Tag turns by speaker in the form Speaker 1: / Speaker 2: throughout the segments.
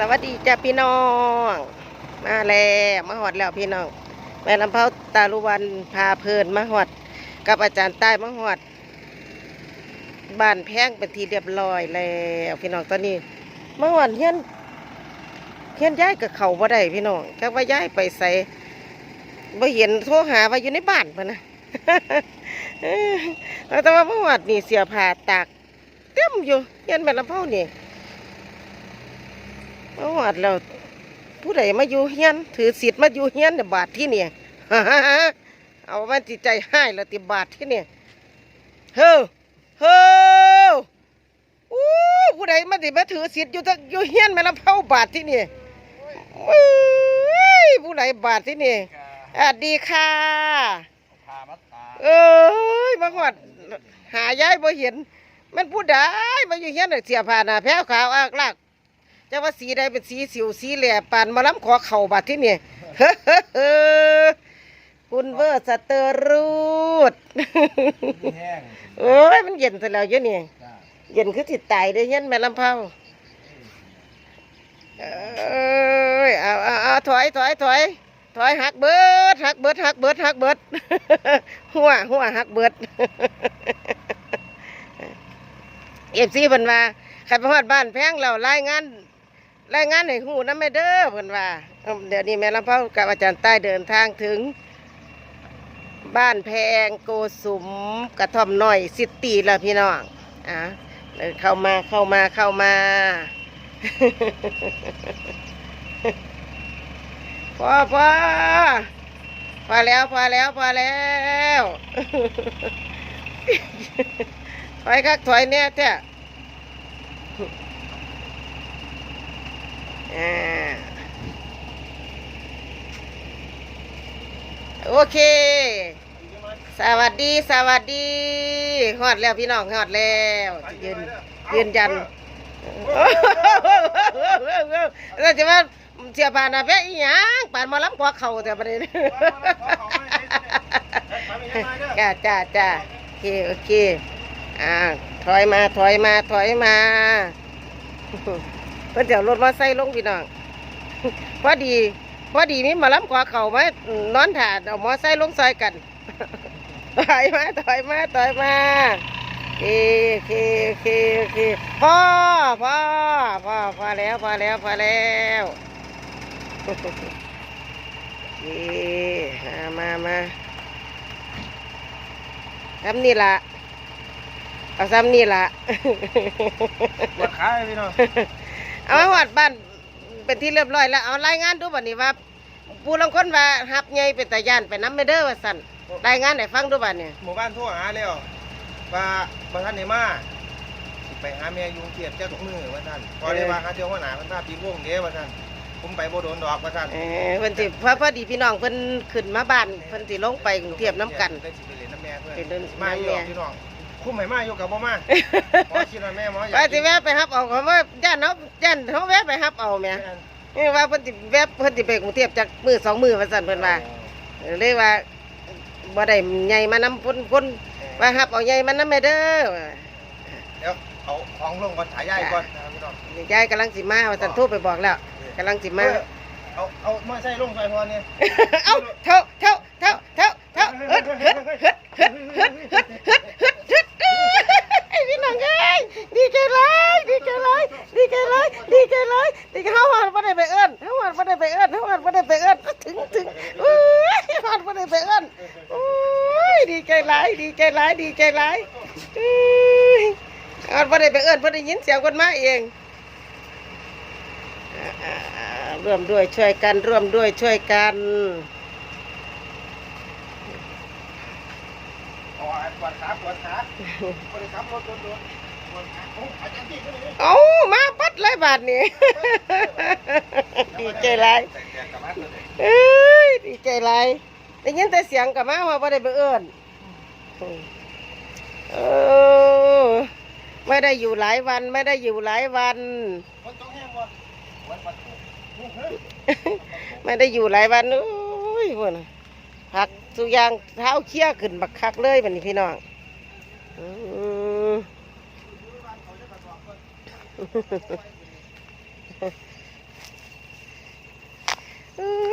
Speaker 1: สวัสดีจ้าพี่น้อง มาแล้วมาหอดแล้วพี่น้องแม่ลำเผาตาลุวันพาเพลินมาหอด กับอาจารย์ใต้มาหอดบ้านแพงเป็นทีเรียบร้อยแล้วพี่น้องตอนนี้มาหอดเฮียนเฮียนย้ายกับเขาบ่ได้พี่น้องจักว่าย้ายไปใส่บ่เห็นโทรหาว่าอยู่ในบ้านเพิ่นะแต่ว่ามาหอดนี่เสียผ้าตากเต็มอยู่เฮียนแม่ลำเผานี่ มาหอดแล้วผู้ใดมาอยู่เฮียน ถือสิทธิ์มาอยู่เฮียนเนี่ยบาทที่เนี่ยเอามันจิตใจให้แล้วติบาทที่เนี่ยเฮ้อเฮ้ออู้ผู้ใดมาติมาถือสิทธิ์อยู่ทอยู่เฮียนแม่ละเผาบาทที่นี่เอ้ยผู้ใดบาทที่นี่สวัสดีค่ะ
Speaker 2: พา
Speaker 1: เอ้ยมาหอดหายายบ่เห็น มันผู้ใดมาอยู่เฮียนน่ะเสียผ่านหน้าแพ้วขาวอากลาก จะว่าสีใดเป็นสีสิวสีแหล่ปานมาล้ำขอเข่าบัดที่นี่คุณเวอร์สเตอร์รูด
Speaker 2: แห้ง
Speaker 1: โอ้ยมันเย็นซะแล้วเยอะนี่
Speaker 2: จ้า
Speaker 1: เย็นคือติดตายได้เย็นแม่ลำเผาเอ้ยเอาเอาเอาถอยถอยถอยถอยหักเบิดหักเบิดหักเบิดหักเบิดหัวหัวหักเบิดเอฟซีเพิ่นว่าใครไปฮอดบ้านแพงแล้วรายงาน รายงานให้ฮู้นำแม่เด้อเพิ่นว่าเดี๋ยวนี้แม่ลำเผากับอาจารย์ใต้เดินทางถึง บ้านแพงโกสุมกระท่อมน้อยซิตี้แล้วพี่น้องอะเดินเข้ามาเข้ามาเข้ามาพอพอพอแล้วพอแล้วพอแล้วถอยคักถอยเนี่ยเจ้า โอเค สวัสดีสวัสดีฮอดแล้วพี่น้องฮอดแล้วยืนยืนยันเราจะว่าเสียปานนะเพ่อีหยังปานหมาล้ำกว่าเขาแต่ประเด็นจ้าจ้าจ้าโอเคโอเคอ่าถอยมาถอยมาถอยมา เพื่อนเดี๋ยวรถมาใส่ลงพี่น้องพอดีพอดีมีหมาล้ำกว่าเขาไหมนอนถาดเอามอไซค์ลงซอยกันถอยมาถอยมาถอยมาโอเคเคเคพ่อพ่อพ่อพอแล้วพอแล้วพอแล้วเคมามามาทำนี่ละเอาซ้ำนี่ละ
Speaker 2: ปวดขายพี่น้อง
Speaker 1: เอามาหอดบ้านเป็นที่เรียบร้อยแล้วเอารายงานดูบัดนี้ว่าผู้ลางคนว่าหับใหญ่เป็นตาย่านไปน้ำไม่เด้อว่าสั่นรายงานให้ฟังดูบัดเนี่ย
Speaker 2: หมู่บ้านทั่วหาแล้วว่าบางท่านในมาสิไปหาแม่ยุงเทียบเจ้าทุกมือว่าท่านพอได้ว่าหาเที่ยวหัวหน้าเพิ่นพาปีวงเด้ว่าท่านผมไปบ่โดนดอกว่าท่าน
Speaker 1: เออเพิ่นสิพอพอดีพี่น้องเพิ่นขึ้นมาบ้านเพิ่นสิลงไปกรุงเทพน้ำกัน
Speaker 2: ได้สิไปเล่นน้ำแม่เพื่อน
Speaker 1: ไปเล่น
Speaker 2: มาอยู่
Speaker 1: น้ำแม่
Speaker 2: พี่น้อง คุ้มให้มาอยู่กับบ่มาหมอคิดว่าแม่หมออยาก
Speaker 1: ว่าสิแวะไปฮับเอาเขาว่าย่านเนาะย่านเขาแวะไปฮับเอาแหม่นี่ว่าเพิ่นสิแวะเพิ่นสิไปกรุงเทพจากมือสองมือว่าซั่นเพิ่นว่าเลยว่าบ่ได้ใหญ่มานำเพิ่นเพิ่นว่าฮับเอาใหญ่มานำแม่เด้อ
Speaker 2: เดี๋ยวเอาของลงก่อนฉายายก่อนนะครับพี่น้อง
Speaker 1: ยายกำลังสิมาว่าซั่นโทรไปบอกแล้วกำลังสิมา
Speaker 2: เออเอาเอามาใส่ลงใส่พอเนี่ย
Speaker 1: เอ้าเท่าเท่าายดีใจร้ายเอาพอได้ไปเอิญพอได้ยินเสียงคนมาเองร่วมด้วยช่วยกัน ร่วมด้วยช่วยกัน
Speaker 2: เอา
Speaker 1: มาปัดเลยบาทนี้ ดีใจไรเอ้ยดีใจไรได้ยินแต่เสียงกับมาว่าไ่ได้ไปเอิญ เออไม่ได้อยู่หลายวันไม่ได้อยู่หลายวัน
Speaker 2: คนต้องแห้งบ่วันปัดถูก
Speaker 1: ไม่ได้อยู่หลายวันโอ้ยพวกน่ะผักสุกอยางเท้าเคี้ยขึ้นบักคักเลยบัดนี้พี่น้องอืม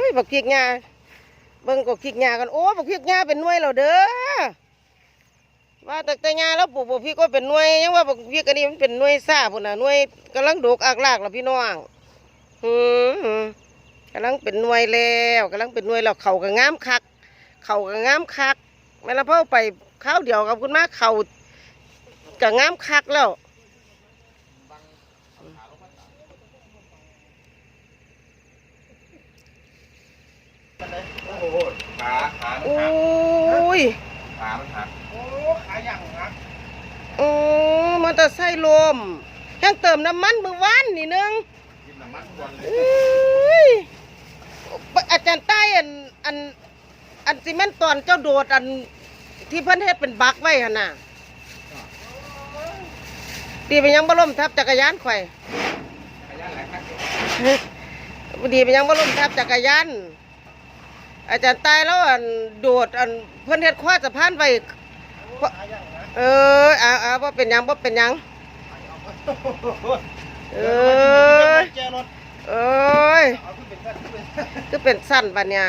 Speaker 1: ยบักพริกงาเบิ่งบักพริกงากันโอ้บักพริกงาเป็นหน่วยแล้วเด้อ ว่าแต่แต่งาแล้วปลูกบักพริกก็เป็นหน่วยยังว่าบักพริกอันนี้มันเป็นหน่วยซ่าพุ่นน่ะหน่วยกำลังดกอากลากแล้วพี่น้องหืมกำลังเป็นหน่วยแล้วกำลังเป็นหน่วยแล้วเขาก็งามคัก เขาก็งามคักแม่ละพ่อไปข้าวเดียวกับคุณมาเขาก็งามคักแล้ว
Speaker 2: โอ้โหขาขามัน
Speaker 1: โอ
Speaker 2: หัก้
Speaker 1: ย
Speaker 2: ขามันหักโอ้ขาอย่างหัก
Speaker 1: โอ้มอเตอร์ไซค์ลมแห้งเติมน้ำมันเมื่อวานนี่นึง
Speaker 2: กินน้ำมันก่อนเลย
Speaker 1: อุ้ยอาจารย์ใต้อันอันอันซีเมนต์ตอนเจ้าโดดอันที่เพิ่นเฮ็ดเป็นบักไว้หั่นน่ะดีไปยังบ่ล่มทับจักรยานข่อย
Speaker 2: ขยันหลายครั้ง
Speaker 1: ดีไปยังบ่ล่มทับจักรยานอาจารย์ใต้แล้วอันโดดอันเพิ่นเฮ็ดควาสะพานไว้
Speaker 2: ขาอย่างหัก
Speaker 1: เออเอาเอาบ่เป็นยังบ่เป็นยังเออเอ้ย
Speaker 2: ก็เป็นขั้นป็น
Speaker 1: สั้นบัดเนี่ย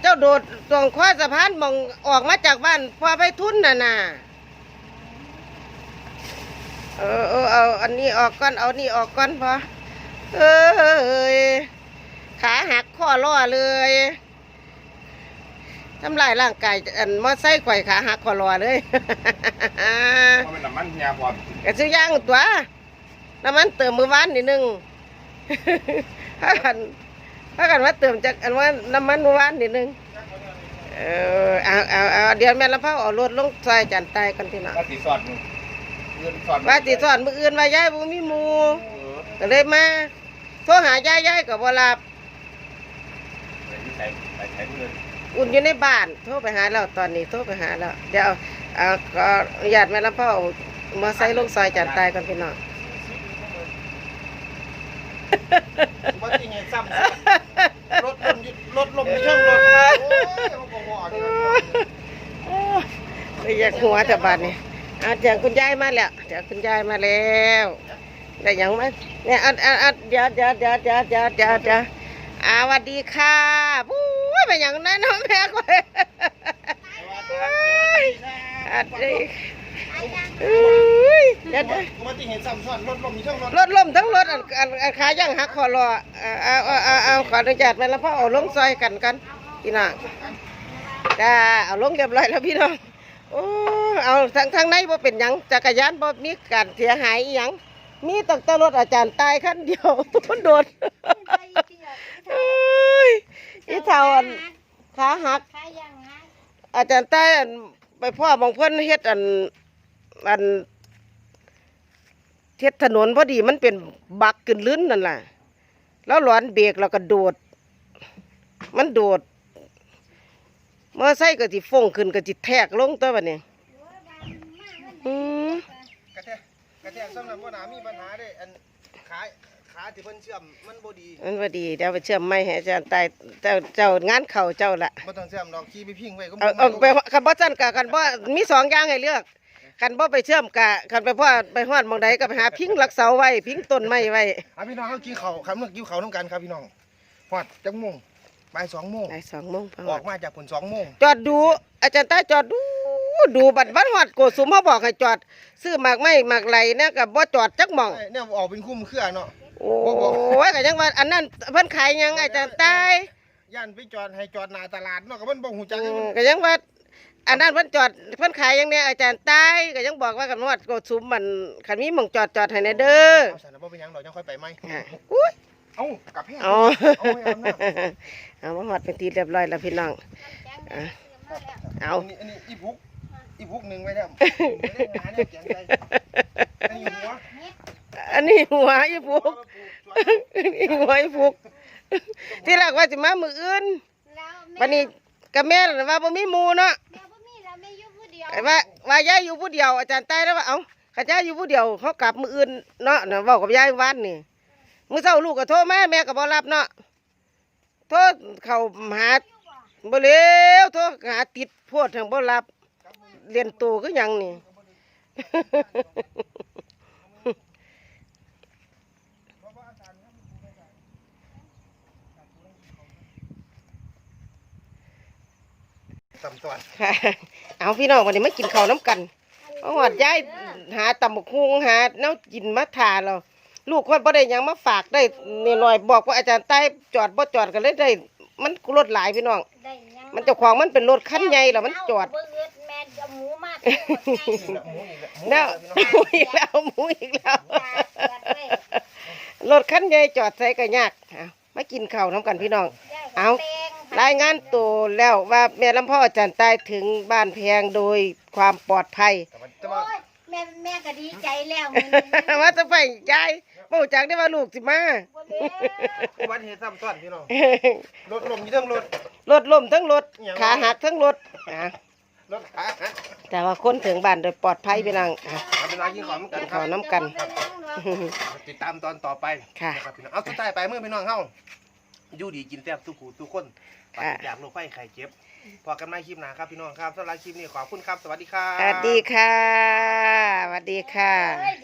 Speaker 1: เจ้าโดดตรงคว้าสะพานมองออกมาจากบ้านพอไปทุนน่ะน่ะเออเออเอาอันนี้ออกก่อนเอานี่ออกก่อนพอเอ้ยขาหักข้อล่อเลย ทำลายร่างกายอันมอไซค์ไขว่ขาหักข้อล่อเลย
Speaker 2: เพราะมันน้ำมันยาพร้อม
Speaker 1: กระซื้อย่างตัวน้ำมันเติมมือวานนิดนึง ถ้ากันถ้ากันว่าเติมจากอันว่าน้ำมันมือวานนิดนึง เออเอาเอาเอาเดี๋ยวแม่ละเผาเอารถลงซอยจันตายกันทีนะ
Speaker 2: ว่าสีสอดมึงเงินสอด
Speaker 1: ว่าสิสอนมืออื่นว่ายายบ่มีหมู
Speaker 2: เออ
Speaker 1: ก็เลยมาโทรหายายยายก็บ่รับ
Speaker 2: ไปที่ใส่ไปใช้เงิน
Speaker 1: อุ่นอยู่ในบ้าน โทรไปหาแล้วตอนนี้โทรไปหาแล้ว เดี๋ยวเอาก็อนุญาตแม่ละเผาเอมาใส่ลงซอยจันตายกันพี่น้อง
Speaker 2: ว่าที่ไงซ้ำรถลมรถลมในช่องรถโอ้ยเขาบอกว่าเนี่ย
Speaker 1: ไปอยากหัวแต่บาดนี่อาเจียงคุณยายมาแล้วเดี๋ยวคุณยายมาแล้วได้ยังไหมเนี่ยอัดอัดอัดเดี๋ยวเดี๋ยวเดี๋ยวเดี๋ยวเดี๋ยวเดี๋ยวเดี๋ยวอาสวัสดีค่ะ ปุ้ยเป็นอย่างนั้นเนาะแม่ก็อัดเลยเอ้ยเดี๋ยวเดี๋ยว
Speaker 2: อุบัติเหตุซ้ำซ้อนรถลมในช่องรถ
Speaker 1: รถล่มทั้งรถอันอันอันขายังหักคอรอเอาเอาเอาเอาเอาขออนุญาตไปแล้วพ่อเอาลงซอยกันกันพี่น้องจ้าเอาลงเรียบร้อยแล้วพี่น้องโอ้เอาทางทางในบ่เป็นหยังจักรยานบ่มีการเสียหายอหยังมีตั้งแต่รถอาจารย์ตายคันเดียวมันโดด เอ้ยอีเท่าอันขาหัก
Speaker 3: ใครยังไง
Speaker 1: อาจารย์ใต้อันไปพ่อมองเพิ่นเฮ็ดอันอันเฮ็ดถนนพอดีมันเป็นบักขึ้นลื้นนั่นล่ะ แล้วหลอนเบรกแล้วก็โดด มันโดดมอไซค์ก็สิฟงขึ้นก็สิแทกลงตัวบัดนี้อืม
Speaker 2: กระแทกกระแทกสำหรับว่าหนามีปัญหาเด้อันขา ขาที่เพิ่นเชื่อมมันบ่ดี
Speaker 1: มันพอดีเดี๋ยวไปเชื่อมไม่ให้อาจารย์ใต้เจ้าเจ้างานเข่าเจ้าละ
Speaker 2: บ่ต้องเชื่อมดอกขี่ไปพิงไว้ก็
Speaker 1: เอาเอาไปคันบ่ซั่นกะคันบ่มีสองอย่างให้เลือกคันบ่ไปเชื่อมกะคันไปพ่อไปฮอดหมองใดก็ไปหาพิงรักเสาไว้พิงต้นไม้ไว้
Speaker 2: อะพี่น้องเขากินข้าวครับเมื่อกินข้าวน้ำกันครับพี่น้องฮอดจักโมงบ่ายสองโมง
Speaker 1: ได้สองโมงพอ
Speaker 2: ออกมาจากผลสองโมง
Speaker 1: จอดดู อาจารย์ใต้จอดดูดูบัตรบ้านฮอดโกสุมเขาบอกให้จอด ซื้อหมากไม้หมากไหลเนี่ยกับบ่จอดจักหม่อง
Speaker 2: เนี่ยออกเป็นคุ้มเครือเนาะ
Speaker 1: โอ้ยก็ยังว่าอันนั้นเพิ่นขายหยังอาจารย์ใต้
Speaker 2: ย่านไปจอดให้จอดหน้าตลาดเนาะก็มันบ่ฮู้จัก
Speaker 1: อื
Speaker 2: อยู่
Speaker 1: มก็ยังว่าอันนั้นเพิ่นจอดเพิ่นขายหยังเนี่ยอาจารย์ใต้ก็ยังบอกว่ากันฮอดโกสุมมันคันมีหม่องจอดจอดให้แน่เด้อ
Speaker 2: เอาซั่นน่ะบ่เป็นหยังดอกยังค่อยไปไหม
Speaker 1: อะอุ้ย
Speaker 2: เอ้ากับแพง
Speaker 1: เอา
Speaker 2: เอาไว้เอาหน้า
Speaker 1: เอามาฮอดเป็นทีเรียบร้อยแล้วพี่น้องอะเอา
Speaker 2: อันนี้อันนี้อีพุกอีพุกหนึงไว้แล้วบ่ได้หาเนี่ยแกงใจอันนี้หัว
Speaker 1: อันนี้หัวอีฟุก อันนี้หัวอีฟุก ที่แรกว่าสิมามืออื่น
Speaker 3: แล้วแม่
Speaker 1: วันนี้กับแม่น่ะว่าบ่มีหมู่เนาะ
Speaker 3: แม่บ่มีแล้วแม่อยู่ผู้เดียว
Speaker 1: ไอ้ว่าว่ายายอยู่ผู้เดียวอาจารย์ใต้แล้วว่าเอ้าข้าเจ้าอยู่ผู้เดียวเขากลับมืออื่นเนาะน่ะเว้ากับยายวันนี่มื้อเช้าลูกก็โทรมาแม่ก็บ่รับเนาะโทรเข้าหาบ่เร็วโทรหาติดโพดทางบ่รับเรียนโตคือหยังนี่
Speaker 2: ซ้ำซ้อน
Speaker 1: ค่ะ เอาพี่น้องวันนี้มากินข้าวน้ำกันมาหอดย้ายหาตำบักฮุงหาแนวกินมาทาเราลูกคนบ่ได้หยังมาฝากได้นิดหน่อยบอกว่าอาจารย์ใต้จอดบ่จอดก็เลยได้ มันรถหลายพี่น้อง
Speaker 3: ได้ยัง
Speaker 1: มันเจ้าของมันเป็นรถคันใหญ่แล้วมันจอด
Speaker 3: เาเบิ่งแม่จะหมูมา
Speaker 2: นี่ละหมูอีกแล้วหมู
Speaker 1: แล้ว
Speaker 2: อีกแล้วพี่น้อง
Speaker 1: หมูอีกแล้วหมูอีกแล้ว รถคันใหญ่จอดใส่ก็ยากเอามากินข้าวน้ำกันพี่น้องเอา รายงานตัวแล้วว่าแม่ลำพ่ออาจารย์ใต้ถึงบ้านแพงโดยความปลอดภัย
Speaker 2: แต่ว่าแต่
Speaker 3: โอ้
Speaker 2: ว่าย
Speaker 3: แม่แม่ก็ดีใจแล้ว
Speaker 1: ว่าจะไปยายบ่รู้จักได้ว่าลูกสิมา
Speaker 2: อุบัติเหตุซ้ำซ้อนพี่น้องรถลมอยู่เทั้งรถ
Speaker 1: รถล้มทั้งรถ
Speaker 2: อิหยังวะ
Speaker 1: ขาหักทั้งรถอะ
Speaker 2: รถขาหัก
Speaker 1: แต่ว่าคนถึงบ้านโดยปลอดภัยพี่น้องอะ
Speaker 2: เอาเป็นรายยิ่งของกันค
Speaker 1: ขอ
Speaker 2: รับ
Speaker 1: น้ำกัน
Speaker 2: ติดตามตอนต่อไป
Speaker 1: ค่ะ
Speaker 2: นะครับพี่น้องเอาสุดท้ายไปเมื่อพี่น้องเฮา อยู่ดีกินแซ่บทุกหูทุกคนปราศจากโรคไข้ไข้เจ็บ พอกันใหม่คลิปหน้าครับพี่น้องครับสำหรับคลิปนี้ขอบคุณครับ สวัสดีครับ
Speaker 1: สวัสดีค่ะ สวัสดีค่ะ
Speaker 3: เอ้ย